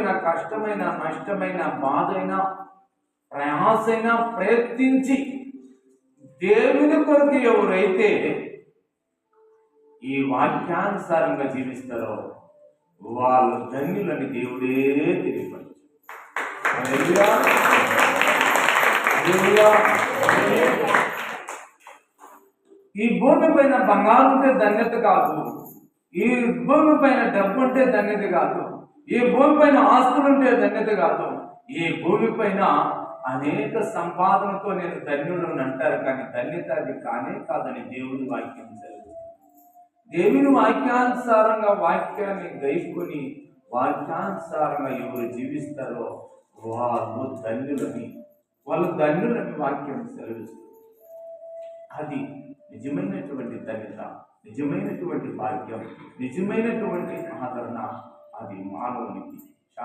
దుఃఖమైన కష్టమైన నష్టమైన బాధైన ప్రయాసైనా ప్రయత్నించి దేవుని కొరకు ఎవరైతే ఈ వాక్యానుసారంగా జీవిస్తారో వాళ్ళు ధన్యులని దేవుడే తెలియపరచు. ఈ భూమి పైన బంగారు ఉంటే ధన్యత కాదు. ఈ భూమి పైన డబ్బు ఉంటే ధన్యత కాదు. ఈ భూమి పైన ఆస్తులుంటే ధన్యత కాదు ఈ భూమి పైన అనేక సంపాదనతో నేను ధన్యులను అంటారు కానీ ధన్యత అది కానే కాదని దేవుని వాక్యం సెలవిస్తుంది. దేవుని వాక్యానుసారంగా వాక్యాన్ని గైకొని వాక్యానుసారంగా ఎవరు జీవిస్తారో వాళ్ళు ధన్యులని వాళ్ళు ధన్యులని వాక్యం సెలవిస్తుంది అది నిజమైనటువంటి ధన్యత నిజమైనటువంటి భాగ్యం నిజమైనటువంటి ఆదరణ మానవునికి